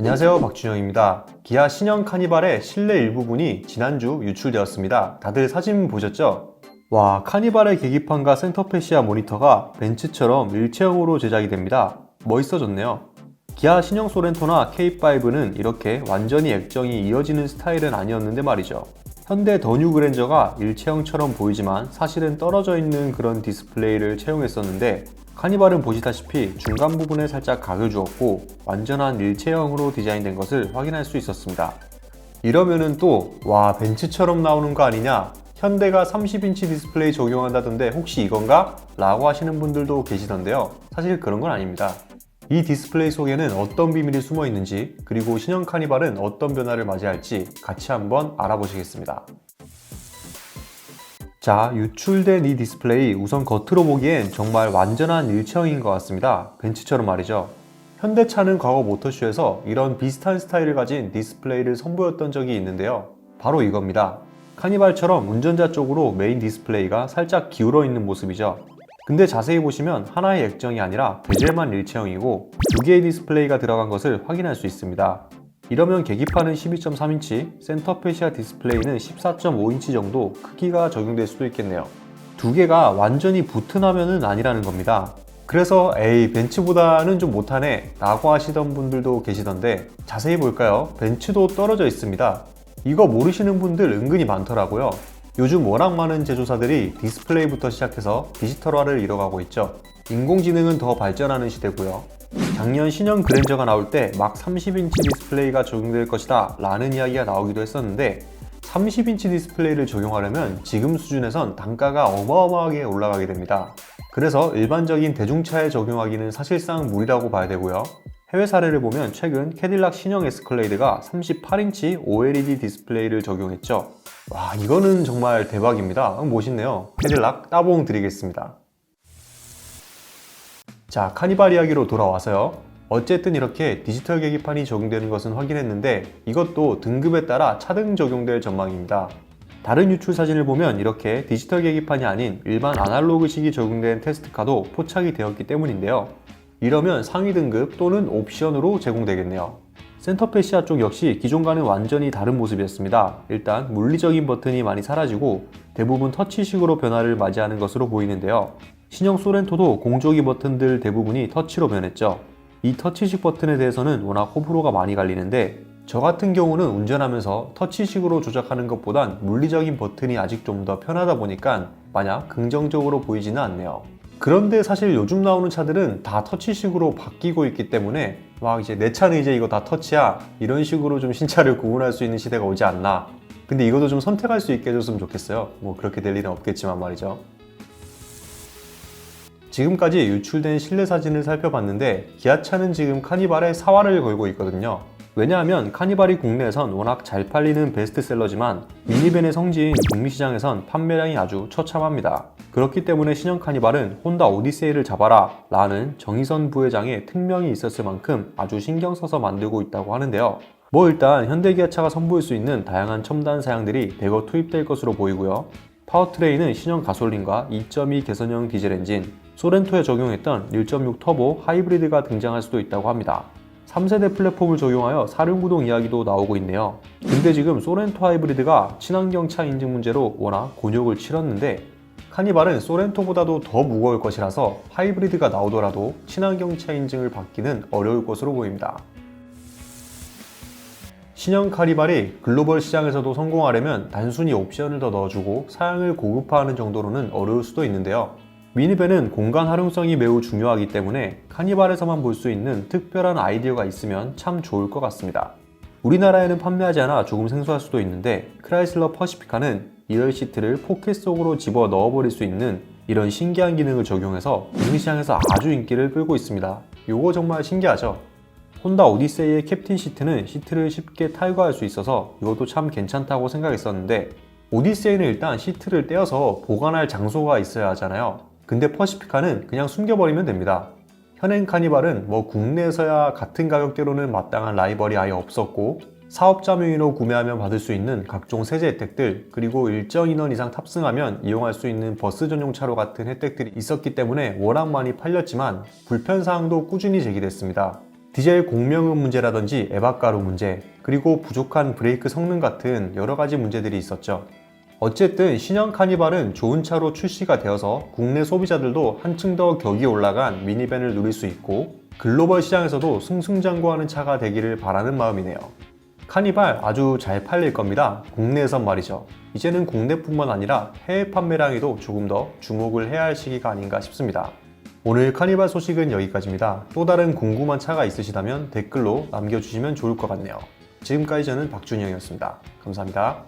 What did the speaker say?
안녕하세요 박준영입니다. 기아 신형 카니발의 실내 일부분이 지난주 유출되었습니다. 다들 사진 보셨죠? 와 카니발의 계기판과 센터페시아 모니터가 벤츠처럼 일체형으로 제작이 됩니다. 멋있어졌네요. 기아 신형 소렌토나 K5는 이렇게 완전히 액정이 이어지는 스타일은 아니었는데 말이죠. 현대 더뉴 그랜저가 일체형처럼 보이지만 사실은 떨어져 있는 그런 디스플레이를 채용했었는데 카니발은 보시다시피 중간 부분에 살짝 각을 주었고 완전한 일체형으로 디자인된 것을 확인할 수 있었습니다. 이러면은 또 와 벤츠처럼 나오는 거 아니냐 현대가 30인치 디스플레이 적용한다던데 혹시 이건가? 라고 하시는 분들도 계시던데요 사실 그런 건 아닙니다 이 디스플레이 속에는 어떤 비밀이 숨어 있는지 그리고 신형 카니발은 어떤 변화를 맞이할지 같이 한번 알아보시겠습니다 자, 유출된 이 디스플레이 우선 겉으로 보기엔 정말 완전한 일체형인 것 같습니다. 벤츠처럼 말이죠. 현대차는 과거 모터쇼에서 이런 비슷한 스타일을 가진 디스플레이를 선보였던 적이 있는데요. 바로 이겁니다. 카니발처럼 운전자 쪽으로 메인 디스플레이가 살짝 기울어 있는 모습이죠. 근데 자세히 보시면 하나의 액정이 아니라 베젤만 일체형이고 두 개의 디스플레이가 들어간 것을 확인할 수 있습니다. 이러면 계기판은 12.3인치, 센터 페시아 디스플레이는 14.5인치 정도 크기가 적용될 수도 있겠네요. 두 개가 완전히 붙은 화면은 아니라는 겁니다. 그래서 에이 벤츠보다는 좀 못하네 라고 하시던 분들도 계시던데 자세히 볼까요? 벤츠도 떨어져 있습니다. 이거 모르시는 분들 은근히 많더라고요. 요즘 워낙 많은 제조사들이 디스플레이부터 시작해서 디지털화를 이뤄가고 있죠. 인공지능은 더 발전하는 시대고요. 작년 신형 그랜저가 나올 때 막 30인치 디스플레이가 적용될 것이다 라는 이야기가 나오기도 했었는데 30인치 디스플레이를 적용하려면 지금 수준에선 단가가 어마어마하게 올라가게 됩니다. 그래서 일반적인 대중차에 적용하기는 사실상 무리라고 봐야 되고요. 해외 사례를 보면 최근 캐딜락 신형 에스컬레이드가 38인치 OLED 디스플레이를 적용했죠. 와, 이거는 정말 대박입니다. 음, 멋있네요. 캐딜락 따봉 드리겠습니다. 자, 카니발 이야기로 돌아와서요. 어쨌든 이렇게 디지털 계기판이 적용되는 것은 확인했는데 이것도 등급에 따라 차등 적용될 전망입니다. 다른 유출 사진을 보면 이렇게 디지털 계기판이 아닌 일반 아날로그식이 적용된 테스트카도 포착이 되었기 때문인데요. 이러면 상위 등급 또는 옵션으로 제공되겠네요. 센터페시아 쪽 역시 기존과는 완전히 다른 모습이었습니다. 일단 물리적인 버튼이 많이 사라지고 대부분 터치식으로 변화를 맞이하는 것으로 보이는데요. 신형 소렌토도 공조기 버튼들 대부분이 터치로 변했죠. 이 터치식 버튼에 대해서는 워낙 호불호가 많이 갈리는데 저 같은 경우는 운전하면서 터치식으로 조작하는 것보단 물리적인 버튼이 아직 좀 더 편하다 보니까 마냥 긍정적으로 보이지는 않네요. 그런데 사실 요즘 나오는 차들은 다 터치식으로 바뀌고 있기 때문에 막 이제 내 차는 이제 이거 다 터치야 이런 식으로 좀 신차를 구분할 수 있는 시대가 오지 않나 근데 이것도 좀 선택할 수 있게 해줬으면 좋겠어요 뭐 그렇게 될 일은 없겠지만 말이죠 지금까지 유출된 실내 사진을 살펴봤는데 기아차는 지금 카니발에 사활을 걸고 있거든요. 왜냐하면 카니발이 국내에선 워낙 잘 팔리는 베스트셀러지만 미니밴의 성지인 북미 시장에선 판매량이 아주 처참합니다. 그렇기 때문에 신형 카니발은 혼다 오디세이를 잡아라 라는 정의선 부회장의 특명이 있었을 만큼 아주 신경 써서 만들고 있다고 하는데요. 뭐 일단 현대기아차가 선보일 수 있는 다양한 첨단 사양들이 대거 투입될 것으로 보이고요. 파워트레인은 신형 가솔린과 2.2 개선형 디젤 엔진, 소렌토에 적용했던 1.6 터보 하이브리드가 등장할 수도 있다고 합니다. 3세대 플랫폼을 적용하여 사륜구동 이야기도 나오고 있네요. 근데 지금 소렌토 하이브리드가 친환경 차 인증 문제로 워낙 곤욕을 치렀는데 카니발은 소렌토보다도 더 무거울 것이라서 하이브리드가 나오더라도 친환경 차 인증을 받기는 어려울 것으로 보입니다. 신형 카니발이 글로벌 시장에서도 성공하려면 단순히 옵션을 더 넣어주고 사양을 고급화하는 정도로는 어려울 수도 있는데요. 미니밴은 공간 활용성이 매우 중요하기 때문에 카니발에서만 볼 수 있는 특별한 아이디어가 있으면 참 좋을 것 같습니다. 우리나라에는 판매하지 않아 조금 생소할 수도 있는데 크라이슬러 퍼시피카는 이열 시트를 포켓 속으로 집어 넣어버릴 수 있는 이런 신기한 기능을 적용해서 북미 시장에서 아주 인기를 끌고 있습니다. 이거 정말 신기하죠? 혼다 오디세이의 캡틴 시트는 시트를 쉽게 탈거할 수 있어서 이것도 참 괜찮다고 생각했었는데 오디세이는 일단 시트를 떼어서 보관할 장소가 있어야 하잖아요. 근데 퍼시피카는 그냥 숨겨버리면 됩니다. 현행 카니발은 뭐 국내에서야 같은 가격대로는 마땅한 라이벌이 아예 없었고 사업자 명의로 구매하면 받을 수 있는 각종 세제 혜택들 그리고 일정 인원 이상 탑승하면 이용할 수 있는 버스 전용 차로 같은 혜택들이 있었기 때문에 워낙 많이 팔렸지만 불편사항도 꾸준히 제기됐습니다. 디젤 공명음 문제라든지 에바가루 문제, 그리고 부족한 브레이크 성능 같은 여러 가지 문제들이 있었죠. 어쨌든 신형 카니발은 좋은 차로 출시가 되어서 국내 소비자들도 한층 더 격이 올라간 미니밴을 누릴 수 있고 글로벌 시장에서도 승승장구하는 차가 되기를 바라는 마음이네요. 카니발 아주 잘 팔릴 겁니다. 국내에선 말이죠. 이제는 국내뿐만 아니라 해외 판매량에도 조금 더 주목을 해야 할 시기가 아닌가 싶습니다. 오늘 카니발 소식은 여기까지입니다. 또 다른 궁금한 차가 있으시다면 댓글로 남겨주시면 좋을 것 같네요. 지금까지 저는 박준영이었습니다. 감사합니다.